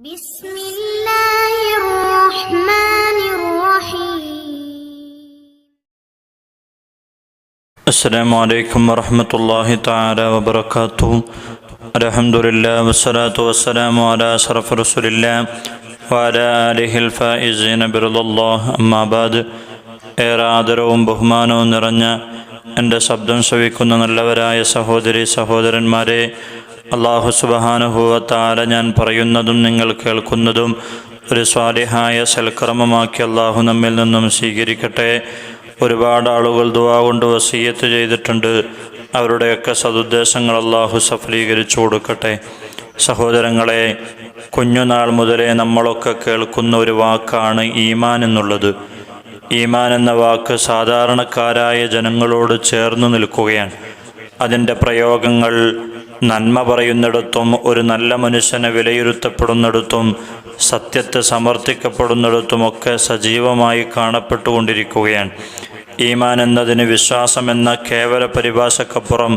بسم الله الرحمن الرحيم السلام عليكم ورحمة الله تعالى وبركاته الحمد لله والصلاة والسلام على أشرف رسول الله وعلى آله الفائزين برضا الله أما بعد ഏറെ ആദരവും ബഹുമാനവും നിറഞ്ഞ എൻ്റെ ശബ്ദം ശ്രവിക്കുന്ന നല്ലവരായ സഹോദരി സഹോദരന്മാരെ അള്ളാഹു സുബഹാനുഭവത്താല ഞാൻ പറയുന്നതും നിങ്ങൾ കേൾക്കുന്നതും ഒരു സ്വാലിഹായ സൽക്രമമാക്കി അള്ളാഹു നമ്മിൽ നിന്നും സ്വീകരിക്കട്ടെ. ഒരുപാട് ആളുകൾ ദുവാ കൊണ്ട് വസീയത്ത് ചെയ്തിട്ടുണ്ട്. അവരുടെയൊക്കെ സതുദ്ദേശങ്ങൾ അള്ളാഹു സഫലീകരിച്ചു കൊടുക്കട്ടെ. സഹോദരങ്ങളെ കുഞ്ഞുനാൾ മുതലേ നമ്മളൊക്കെ കേൾക്കുന്ന ഒരു വാക്കാണ് ഈമാൻ എന്നുള്ളത്. ഈമാൻ എന്ന വാക്ക് സാധാരണക്കാരായ ജനങ്ങളോട് ചേർന്ന് നിൽക്കുകയാണ്. അതിന്റെ പ്രയോഗങ്ങൾ നന്മ പറയുന്നിടത്തും ഒരു നല്ല മനുഷ്യനെ വിലയിരുത്തപ്പെടുന്നിടത്തും സത്യത്തെ സമർത്ഥിക്കപ്പെടുന്നിടത്തുമൊക്കെ സജീവമായി കാണപ്പെട്ടുകൊണ്ടിരിക്കുകയാണ്. ഈമാൻ എന്നതിന് വിശ്വാസം എന്ന കേവല പരിഭാഷക്കപ്പുറം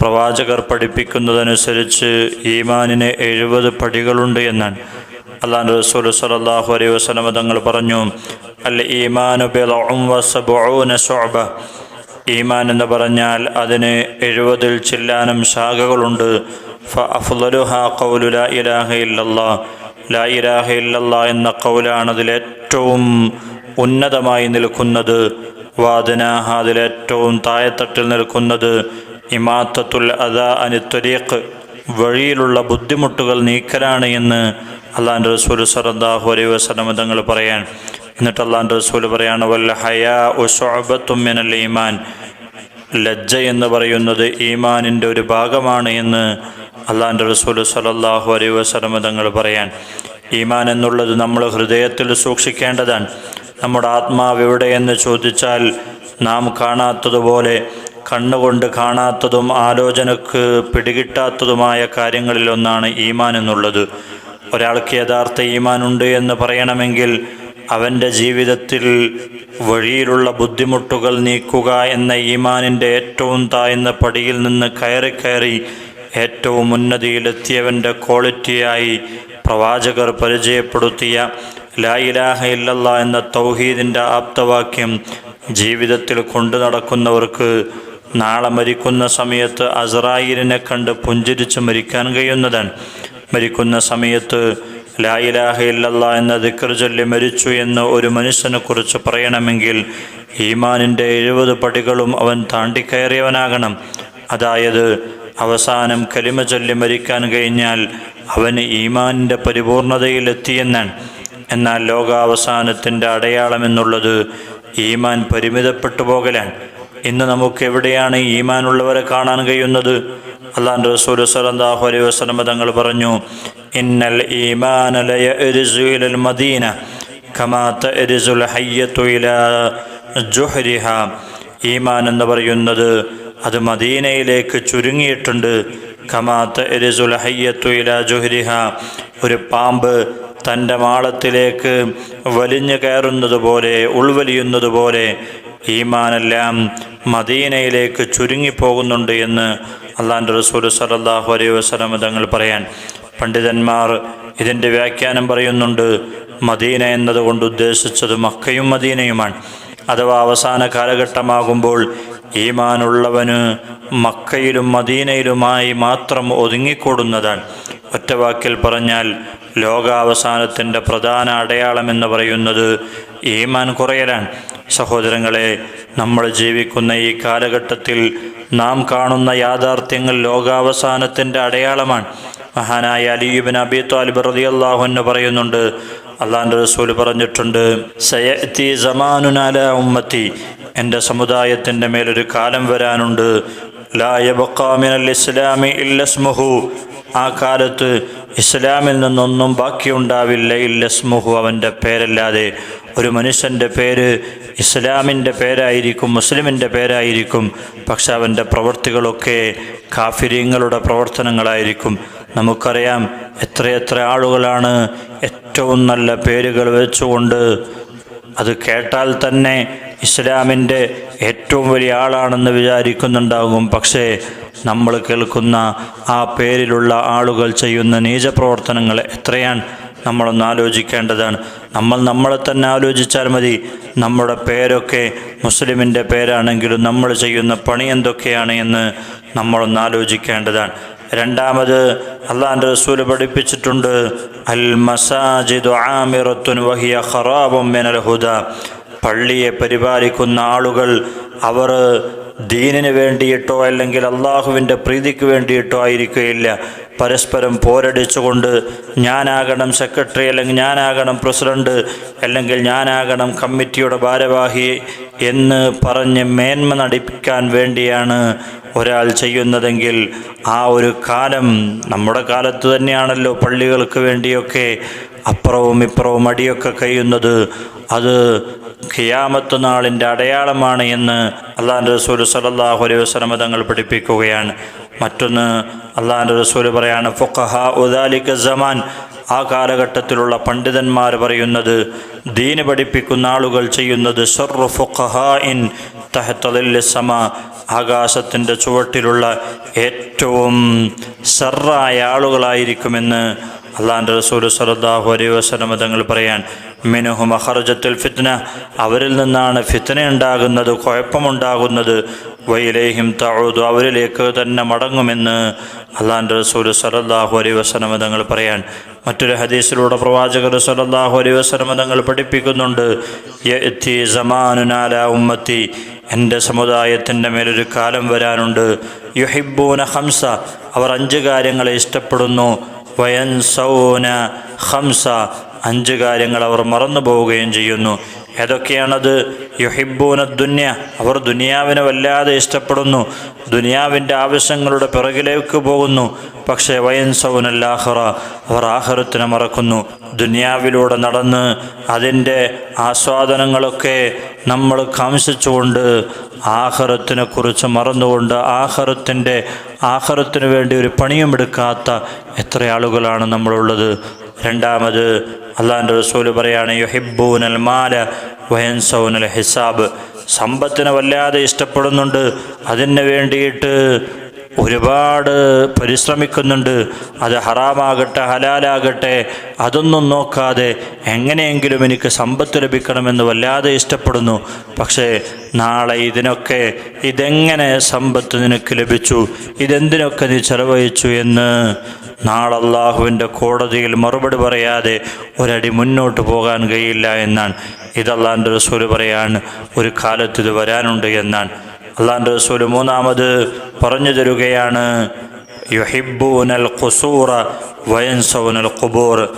പ്രവാചകർ പഠിപ്പിക്കുന്നതനുസരിച്ച് ഈമാനിന് എഴുപത് പടികളുണ്ട് എന്നാണ്. അള്ളാൻ റസൂൽ സലാഹു അലൈഹി വസല്ലം തങ്ങൾ പറഞ്ഞു അൽ ഈമാനു ശുഅബ. ഈമാൻ എന്ന് പറഞ്ഞാൽ അതിന് എഴുപതിൽ ചില്ലാനം ശാഖകളുണ്ട്. ഫ ലാ ഇലാഹ ലാ ഇലാഹ എന്ന കൗലാണ് അതിലേറ്റവും ഉന്നതമായി നിൽക്കുന്നത്. വാദനാഹ അതിലേറ്റവും താഴെത്തട്ടിൽ നിൽക്കുന്നത്. ഇമാത്തത്തുൽ അദാ അനിത്വരീഖ് വഴിയിലുള്ള ബുദ്ധിമുട്ടുകൾ നീക്കലാണ് എന്ന് അള്ളാന്റെ റസൂൽ സറദാഹു അലൈഹി വസല്ലം തങ്ങൾ പറയാൻ. എന്നിട്ട് അള്ളാന്റെ റസൂൽ പറയാണ് വല്ല ഹയാ ഉഷഅബത്തുമ്മിനൽ ഈമാൻ. ലജ്ജ എന്ന് പറയുന്നത് ഈമാനിന്റെ ഒരു ഭാഗമാണ് എന്ന് അള്ളാന്റെ റസൂൽ സലല്ലാഹു അലൈഹി വസ്ലമ തങ്ങൾ പറയാൻ. ഈമാൻ എന്നുള്ളത് നമ്മൾ ഹൃദയത്തിൽ സൂക്ഷിക്കേണ്ടതാണ്. നമ്മുടെ ആത്മാവ് എവിടെയെന്ന് ചോദിച്ചാൽ നാം കാണാത്തതുപോലെ കണ്ണുകൊണ്ട് കാണാത്തതും ആലോചനക്ക് പിടികിട്ടാത്തതുമായ കാര്യങ്ങളിലൊന്നാണ് ഈമാൻ എന്നുള്ളത്. ഒരാൾക്ക് യഥാർത്ഥ ഈമാൻ ഉണ്ട് എന്ന് പറയണമെങ്കിൽ അവന്റെ ജീവിതത്തിൽ വഴിയിലുള്ള ബുദ്ധിമുട്ടുകൾ നീക്കുക എന്ന ഈമാനിന്റെ ഏറ്റവും താഴ്ന്ന പടിയിൽ നിന്ന് കയറി കയറി ഏറ്റവും ഉന്നതിയിലെത്തിയവന്റെ ക്വാളിറ്റിയായി പ്രവാചകർ പരിചയപ്പെടുത്തിയ ലായിലാഹ ഇല്ലല്ല എന്ന തൗഹീദിന്റെ ആപ്തവാക്യം ജീവിതത്തിൽ കൊണ്ടു നടക്കുന്നവർക്ക് നാളെ മരിക്കുന്ന സമയത്ത് അസറായിലിനെ കണ്ട് പുഞ്ചിരിച്ച് മരിക്കാൻ കഴിയുന്നതാണ്. മരിക്കുന്ന സമയത്ത് ലാ ഇലാഹ ഇല്ലല്ല എന്ന ദിക്കർ ചൊല്ലി മരിച്ചു എന്ന് ഒരു മനുഷ്യനെ കുറിച്ച് പറയണമെങ്കിൽ ഈമാനിന്റെ എഴുപത് പടികളും അവൻ താണ്ടിക്കയറിയവനാകണം. അതായത് അവസാനം കലിമ ചൊല്ലി മരിക്കാൻ കഴിഞ്ഞാൽ അവന് ഈമാനിന്റെ പരിപൂർണതയിലെത്തിയെന്നാണ്. എന്നാൽ ലോകാവസാനത്തിന്റെ അടയാളം എന്നുള്ളത് ഈമാൻ പരിമിതപ്പെട്ടു പോകലാണ്. ഇന്ന് നമുക്ക് എവിടെയാണ് ഈമാനുള്ളവരെ കാണാൻ കഴിയുന്നത്? അള്ളാഹ് റസൂൽ സല്ലല്ലാഹു അലൈഹി വസല്ലം തങ്ങൾ പറഞ്ഞു ഇന്നൽ ഈമാന ലയരിസു മദീന ജുഹരിഹ. ഈമാൻ എന്ന് പറയുന്നത് അത് മദീനയിലേക്ക് ചുരുങ്ങിയിട്ടുണ്ട്. കമാത്ത് എരിസുൽ ഹയ്യത്തു ഇലാ ജുഹരിഹ ഒരു പാമ്പ് തന്റെ മാളത്തിലേക്ക് വലിഞ്ഞു കയറുന്നത് പോലെ ഉൾവലിയുന്നത് പോലെ ഈമാനെല്ലാം മദീനയിലേക്ക് ചുരുങ്ങിപ്പോകുന്നുണ്ട് എന്ന് അള്ളാന്റെ റസൂൽ സലല്ലാഹു അലൈഹി വസ്ലം തങ്ങൾ പറയാൻ പണ്ഡിതന്മാർ ഇതിന്റെ വ്യാഖ്യാനം പറയുന്നുണ്ട് മദീന എന്നതുകൊണ്ട് ഉദ്ദേശിച്ചത് മക്കയും മദീനയുമാണ്. അഥവാ അവസാന കാലഘട്ടമാകുമ്പോൾ ഈമാനുള്ളവന് മക്കയിലും മദീനയിലുമായി മാത്രം ഒതുങ്ങിക്കൂടുന്നതാണ്. ഒറ്റവാക്കിൽ പറഞ്ഞാൽ ലോകാവസാനത്തിന്റെ പ്രധാന അടയാളം എന്ന് പറയുന്നത് ഈമാൻ കുറയലാണ്. സഹോദരങ്ങളെ നമ്മൾ ജീവിക്കുന്ന ഈ കാലഘട്ടത്തിൽ നാം കാണുന്ന യാഥാർത്ഥ്യങ്ങൾ ലോകാവസാനത്തിന്റെ അടയാളമാണ്. മഹാനായ അലിയുബിൻ അബി താലിബ് റതി അള്ളാഹുന്ന് പറയുന്നുണ്ട് അള്ളാന്റെ റസൂൽ പറഞ്ഞിട്ടുണ്ട് സയത്തി സമാനുനാല ഉമ്മത്തി. എന്റെ സമുദായത്തിന്റെ മേലൊരു കാലം വരാനുണ്ട്. ലായബക്കാമിനൽ ഇസ്ലാമി ഇല്ലസ്മുഹു ആ കാലത്ത് ഇസ്ലാമിൽ നിന്നൊന്നും ബാക്കിയുണ്ടാവില്ല ഇല്ലസ്മുഹു അവന്റെ പേരല്ലാതെ. ഒരു മനുഷ്യന്റെ പേര് ഇസ്ലാമിന്റെ പേരായിരിക്കും മുസ്ലിമിന്റെ പേരായിരിക്കും പക്ഷെ അവന്റെ പ്രവൃത്തികളൊക്കെ കാഫിര്യങ്ങളുടെ പ്രവർത്തനങ്ങളായിരിക്കും. നമുക്കറിയാം എത്രയെത്ര ആളുകളാണ് ഏറ്റവും നല്ല പേരുകൾ വെച്ചുകൊണ്ട് അത് കേട്ടാൽ തന്നെ ഇസ്ലാമിന്റെ ഏറ്റവും വലിയ ആളാണെന്ന് വിചാരിക്കുന്നുണ്ടാകും. പക്ഷേ നമ്മൾ കേൾക്കുന്ന ആ പേരിലുള്ള ആളുകൾ ചെയ്യുന്ന നീചപ്രവർത്തനങ്ങൾ എത്രയാണ്? നമ്മളൊന്ന് ആലോചിക്കേണ്ടതാണ്. നമ്മൾ നമ്മളെ തന്നെ ആലോചിച്ചാൽ മതി. നമ്മുടെ പേരൊക്കെ മുസ്ലിമിന്റെ പേരാണെങ്കിലും നമ്മൾ ചെയ്യുന്ന പണി എന്തൊക്കെയാണ് എന്ന് നമ്മളൊന്ന് ആലോചിക്കേണ്ടതാണ്. രണ്ടാമത് അള്ളാന്റെ റസൂൽ പഠിപ്പിച്ചിട്ടുണ്ട് അൽ മസാജിദ് ആമിറത്തുൻ വഹിയ ഖറാബും മിനൽ ഹുദ. പള്ളിയെ പരിപാലിക്കുന്ന ആളുകൾ അവർ ദീനിന് വേണ്ടിയിട്ടോ അല്ലെങ്കിൽ അള്ളാഹുവിന്റെ പ്രീതിക്ക് വേണ്ടിയിട്ടോ ആയിരിക്കുകയില്ല പരസ്പരം പോരടിച്ചുകൊണ്ട് ഞാനാകണം സെക്രട്ടറി അല്ലെങ്കിൽ ഞാനാകണം പ്രസിഡന്റ് അല്ലെങ്കിൽ ഞാനാകണം കമ്മിറ്റിയുടെ ഭാരവാഹി എന്ന് പറഞ്ഞ് മേന്മ നടിപ്പിക്കാൻ വേണ്ടിയാണ് ഒരാൾ ചെയ്യുന്നതെങ്കിൽ ആ ഒരു കാലം നമ്മുടെ കാലത്ത് തന്നെയാണല്ലോ പള്ളികൾക്ക് വേണ്ടിയൊക്കെ അപ്പുറവും ഇപ്പുറവും അടിയൊക്കെ കഴിയുന്നത്. അത് ഖിയാമത്ത് നാളിന്റെ അടയാളമാണ് എന്ന് അള്ളാഹാൻ റസൂൽ സലല്ലാഹു അലൈഹി വസ്ലമ തങ്ങൾ പഠിപ്പിക്കുകയാണ്. മറ്റൊന്ന് അള്ളാഹാന്റെ റസൂൽ പറയാണ് ഫുഖഹ ഉദാലിക ജമാൻ ആ കാലഘട്ടത്തിലുള്ള പണ്ഡിതന്മാർ പറയുന്നത് ദീന് പഠിപ്പിക്കുന്ന ആളുകൾ ചെയ്യുന്നത് ഷർറു ഫുഖഹ ഇൻ തഹത്തലിസമ ആകാശത്തിന്റെ ചുവട്ടിലുള്ള ഏറ്റവും ഷർറായ ആളുകളായിരിക്കുമെന്ന് അള്ളാഹാന്റെ റസൂൽ സലല്ലാഹു അലൈഹി വസ്ലമ തങ്ങൾ പറയാൻ മിനുഹു മഹർജത്തുൽ ഫിത്ന അവരിൽ നിന്നാണ് ഫിത്ന ഉണ്ടാകുന്നത് കുഴപ്പമുണ്ടാകുന്നത്. വൈലേഹിം തഴുതു അവരിലേക്ക് തന്നെ മടങ്ങുമെന്ന് അള്ളാന്റെ റസൂൽ സലല്ലാഹു അലൈ വസ്ലമ തങ്ങൾ പറയാൻ. മറ്റൊരു ഹദീസിലൂടെ പ്രവാചകർ സലല്ലാഹു അലൈ വസ്ലമ തങ്ങൾ പഠിപ്പിക്കുന്നുണ്ട് സമാനുനാല ഉമ്മത്തി. എന്റെ സമുദായത്തിന്റെ മേലൊരു കാലം വരാനുണ്ട്. യുഹിബൂന ഹംസ അവർ അഞ്ച് കാര്യങ്ങളെ ഇഷ്ടപ്പെടുന്നു. വയൻസൗന ഹംസ അഞ്ച് കാര്യങ്ങൾ അവർ മറന്നു പോവുകയും ചെയ്യുന്നു. ഏതൊക്കെയാണത്? യുഹിബൂന ദുന്യ. അവർ ദുനിയാവിനെ വല്ലാതെ ഇഷ്ടപ്പെടുന്നു. ദുനിയാവിന്റെ ആവശ്യങ്ങളുടെ പിറകിലേക്ക് പോകുന്നു. പക്ഷേ വയൻസൗനല്ലാഹറ അവർ ആഹ്റത്തിനെ മറക്കുന്നു. ദുനിയാവിലൂടെ നടന്ന് അതിന്റെ ആസ്വാദനങ്ങളൊക്കെ നമ്മൾ കാംസിച്ചുകൊണ്ട് ആഹ്റത്തിനെ കുറിച്ച് മറന്നുകൊണ്ട് ആഹ്റത്തിന്റെ ആഹ്റത്തിന് വേണ്ടി ഒരു പണിയും എടുക്കാത്ത എത്ര ആളുകളാണ് നമ്മളുള്ളത്? രണ്ടാമത് അള്ളാഹിന്റെ റസൂൽ പറയാണ് യുഹിബൂനൽ മാല വയൻസൗനൽ ഹിസാബ്. സമ്പത്തിനെ വല്ലാതെ ഇഷ്ടപ്പെടുന്നുണ്ട്. അതിന് വേണ്ടിയിട്ട് ഒരുപാട് പരിശ്രമിക്കുന്നുണ്ട്. അത് ഹറാമാകട്ടെ ഹലാലാകട്ടെ അതൊന്നും നോക്കാതെ എങ്ങനെയെങ്കിലും എനിക്ക് സമ്പത്ത് ലഭിക്കണമെന്ന് വല്ലാതെ ഇഷ്ടപ്പെടുന്നു. പക്ഷേ നാളെ ഇതിനൊക്കെ ഇതെങ്ങനെ സമ്പത്ത് നിനക്ക് ലഭിച്ചു? ഇതെന്തിനൊക്കെ നീ ചെലവഴിച്ചു എന്ന് നാളെ അള്ളാഹുവിന്റെ കോടതിയിൽ മറുപടി പറയാതെ ഒരടി മുന്നോട്ട് പോകാൻ കഴിയില്ല എന്നാണ്. ഇത് റസൂൽ പറയാണ്. ഒരു കാലത്ത് ഇത് വരാനുണ്ട് എന്നാണ്. അള്ളാന്റെ റസൂൽ മൂന്നാമത് പറഞ്ഞു തരുകയാണ് യുഹിബൂനൽ ഖുസൂറ വയൻസൗനൽ ഖുബൂർ.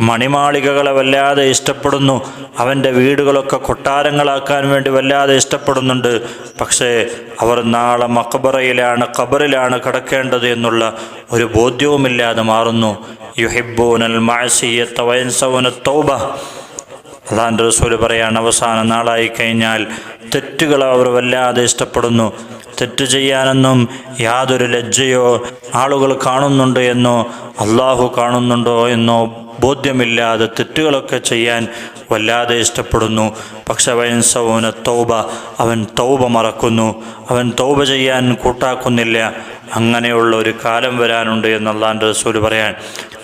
മണിമാളികകളെ വല്ലാതെ ഇഷ്ടപ്പെടുന്നു. അവന്റെ വീടുകളൊക്കെ കൊട്ടാരങ്ങളാക്കാൻ വേണ്ടി വല്ലാതെ ഇഷ്ടപ്പെടുന്നുണ്ട്. പക്ഷേ അവർ നാളെ മക്കബറയിലാണ് ഖബറിലാണ് കിടക്കേണ്ടത് എന്നുള്ള ഒരു ബോധ്യവുമില്ലാതെ മാറുന്നു. യുഹിബൂനൽ മാസിയത്ത വയൻസൗന തൗബ. അള്ളാന്റെ റസൂൽ പറയാണ് അവസാന നാളായി കഴിഞ്ഞാൽ തെറ്റുകൾ അവർ വല്ലാതെ ഇഷ്ടപ്പെടുന്നു. തെറ്റ് ചെയ്യാനെന്നും യാതൊരു ലജ്ജയോ ആളുകൾ കാണുന്നുണ്ട് എന്നോ അള്ളാഹു കാണുന്നുണ്ടോ എന്നോ ബോധ്യമില്ലാതെ തെറ്റുകളൊക്കെ ചെയ്യാൻ വല്ലാതെ ഇഷ്ടപ്പെടുന്നു. പക്ഷെ വയൻസവന തൗബ അവൻ തൗബ മറക്കുന്നു. അവൻ തൗബ ചെയ്യാൻ കൂട്ടാക്കുന്നില്ല. അങ്ങനെയുള്ള ഒരു കാലം വരാനുണ്ട് എന്ന് അള്ളാന്റെ റസൂൽ പറയാൻ.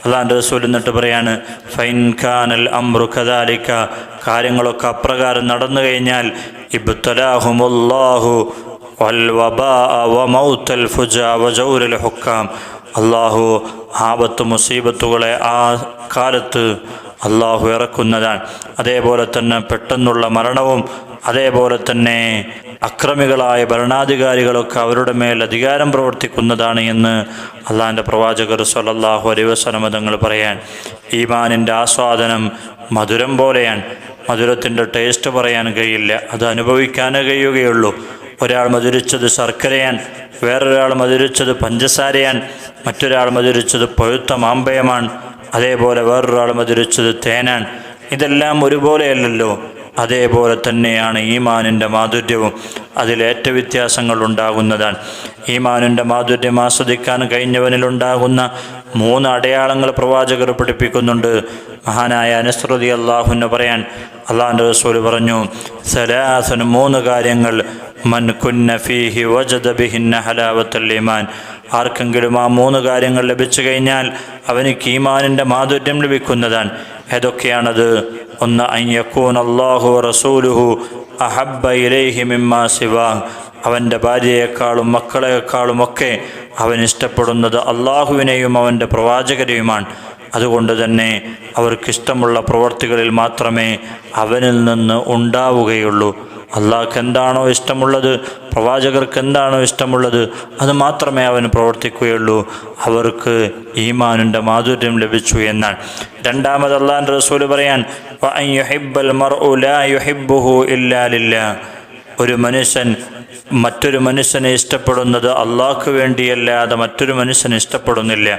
അള്ളാന്റെ റസൂൽ എന്നിട്ട് പറയാണ് ഫൈൻ ഖാനൽ അമ്രു കദാലിക്ക കാര്യങ്ങളൊക്കെ അപ്രകാരം നടന്നു കഴിഞ്ഞാൽ ഇബ്തലാഹുമുല്ലാഹു ഹുക്കാം. അള്ളാഹു ആപത്ത് മുസീബത്തുകളെ ആ കാലത്ത് അള്ളാഹു ഇറക്കുന്നതാണ്. അതേപോലെ തന്നെ പെട്ടെന്നുള്ള മരണവും അതേപോലെ തന്നെ അക്രമികളായ ഭരണാധികാരികളൊക്കെ അവരുടെ മേൽ അധികാരം പ്രവർത്തിക്കുന്നതാണ് എന്ന് അള്ളാഹിന്റെ പ്രവാചകർ സല്ലല്ലാഹു അലൈഹി വസല്ലമ തങ്ങൾ പറയാൻ. ഈമാനിന്റെ ആസ്വാദനം മധുരം പോലെയാണ്. മധുരത്തിന്റെ ടേസ്റ്റ് പറയാൻ കഴിയില്ല. അത് അനുഭവിക്കാനേ കഴിയുകയുള്ളൂ. ഒരാൾ മധുരിച്ചത് ശർക്കരയാൻ വേറൊരാൾ മധുരിച്ചത് പഞ്ചസാരയാൻ മറ്റൊരാൾ മധുരിച്ചത് പഴുത്ത മാമ്പയമാണ് അതേപോലെ വേറൊരാൾ മധുരിച്ചത് തേനാൻ. ഇതെല്ലാം ഒരുപോലെയല്ലല്ലോ. അതേപോലെ തന്നെയാണ് ഈമാനിന്റെ മാധുര്യവും. അതിലേറ്റ വ്യത്യാസങ്ങൾ ഉണ്ടാകുന്നതാണ്. ഈമാനിന്റെ മാധുര്യം ആസ്വദിക്കാൻ കഴിഞ്ഞവനിലുണ്ടാകുന്ന മൂന്ന് അടയാളങ്ങൾ പ്രവാചകർ പഠിപ്പിക്കുന്നുണ്ട്. മഹാനായ അനുസൃതി അള്ളാഹുന്ന് പറയാൻ അള്ളാഹുന്റെ റസൂൽ പറഞ്ഞു സലാസന് മൂന്ന് കാര്യങ്ങൾ മൻ കുന്ന ഫീഹി ഹലാവത്തുൽ ഈമാൻ. ആർക്കെങ്കിലും ആ മൂന്ന് കാര്യങ്ങൾ ലഭിച്ചു കഴിഞ്ഞാൽ അവന് കീമാനിന്റെ മാധുര്യം ലഭിക്കുന്നതാണ്. ഏതൊക്കെയാണത്? ഒന്ന് അയ്യക്കൂൻ അള്ളാഹു റസൂലുഹു അഹബ്ബ ഇലൈഹി മിമ്മാ സിവാ. അവന്റെ ഭാര്യയെക്കാളും മക്കളെക്കാളും ഒക്കെ അവൻ ഇഷ്ടപ്പെടുന്നത് അള്ളാഹുവിനെയും അവന്റെ പ്രവാചകരെയുമാണ്. അതുകൊണ്ട് തന്നെ അവർക്കിഷ്ടമുള്ള പ്രവർത്തികളിൽ മാത്രമേ അവനിൽ നിന്ന് ഉണ്ടാവുകയുള്ളൂ. അള്ളാഹ്ക്ക് എന്താണോ ഇഷ്ടമുള്ളത് പ്രവാചകർക്ക് എന്താണോ ഇഷ്ടമുള്ളത് അത് മാത്രമേ അവന് പ്രവർത്തിക്കുകയുള്ളൂ. അവർക്ക് ഈമാനിന്റെ മാധുര്യം ലഭിച്ചു എന്നാണ്. രണ്ടാമത് അള്ളാഹിന്റെ റസൂൽ പറയാൻ. ഒരു മനുഷ്യൻ മറ്റൊരു മനുഷ്യനെ ഇഷ്ടപ്പെടുന്നത് അള്ളാഹ്ക്ക് വേണ്ടിയല്ലാതെ മറ്റൊരു മനുഷ്യനെ ഇഷ്ടപ്പെടുന്നില്ല.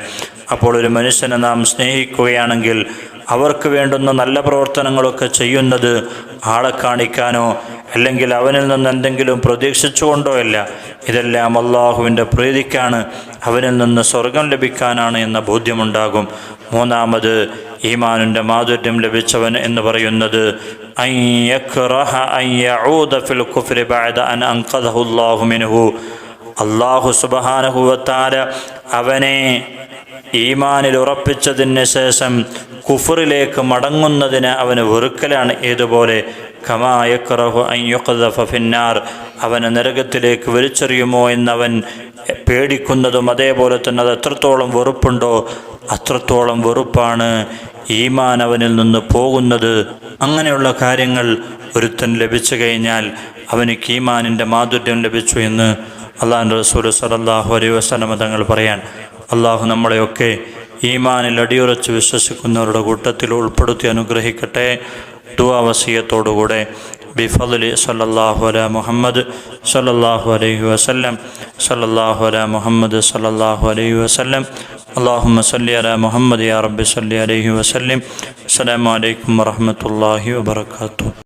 അപ്പോൾ ഒരു മനുഷ്യനെ നാം സ്നേഹിക്കുകയാണെങ്കിൽ അവർക്ക് വേണ്ടുന്ന നല്ല പ്രവർത്തനങ്ങളൊക്കെ ചെയ്യുന്നത് ആളെ കാണിക്കാനോ അല്ലെങ്കിൽ അവനിൽ നിന്ന് എന്തെങ്കിലും പ്രതീക്ഷിച്ചുകൊണ്ടോ അല്ല. ഇതെല്ലാം അള്ളാഹുവിന്റെ പ്രീതിക്കാണ്. അവനിൽ നിന്ന് സ്വർഗം ലഭിക്കാനാണ് എന്ന ബോധ്യമുണ്ടാകും. മൂന്നാമത് ഈമാനിന്റെ മാധുര്യം ലഭിച്ചവൻ എന്ന് പറയുന്നത് അൻ അൻ ഫിൽ ബഅദ അൻ അൻഖദഹു മിൻഹു. അള്ളാഹു സുബ്ഹാനഹു വതആല അവനെ ഈമാനിൽ ഉറപ്പിച്ചതിന് ശേഷം കുഫറിലേക്ക് മടങ്ങുന്നതിന് അവന് വെറുക്കലാണ് ഏതുപോലെ. ഖമായക്റഹു അയ്യുഖദഫ ഫിന്നാർ. അവനെ നരകത്തിലേക്ക് വലിച്ചെറിയുമോ എന്നവൻ പേടിക്കുന്നതും അതേപോലെ തന്നെ അത് എത്രത്തോളം വെറുപ്പുണ്ടോ അത്രത്തോളം വെറുപ്പാണ് ഈമാൻ അവനിൽ നിന്ന് പോകുന്നത്. അങ്ങനെയുള്ള കാര്യങ്ങൾ ഒരുത്തൻ ലഭിച്ചു കഴിഞ്ഞാൽ അവന് കീമാനിന്റെ മാധുര്യം ലഭിച്ചു എന്ന് അള്ളാഹു റസൂൽ സലല്ലാഹു അലൈഹി വസ്ലമ തങ്ങൾ പറയാൻ അള്ളാഹു നമ്മളെയൊക്കെ ഈമാനിൽ അടിയുറച്ച് വിശ്വസിക്കുന്നവരുടെ കൂട്ടത്തിൽ ഉൾപ്പെടുത്തി അനുഗ്രഹിക്കട്ടെ ദുവാവസീയത്തോടുകൂടെ ബിഫലി സല്ലല്ലാഹു അല മുഹമ്മദ് സല്ലല്ലാഹു അലൈഹി വസല്ലം സല്ലല്ലാഹു അല മുഹമ്മദ് സല്ലല്ലാഹു അലൈഹി വസല്ലം اللهم صل على محمد يا رب صل عليه وسلم السلام عليكم ورحمة الله وبركاته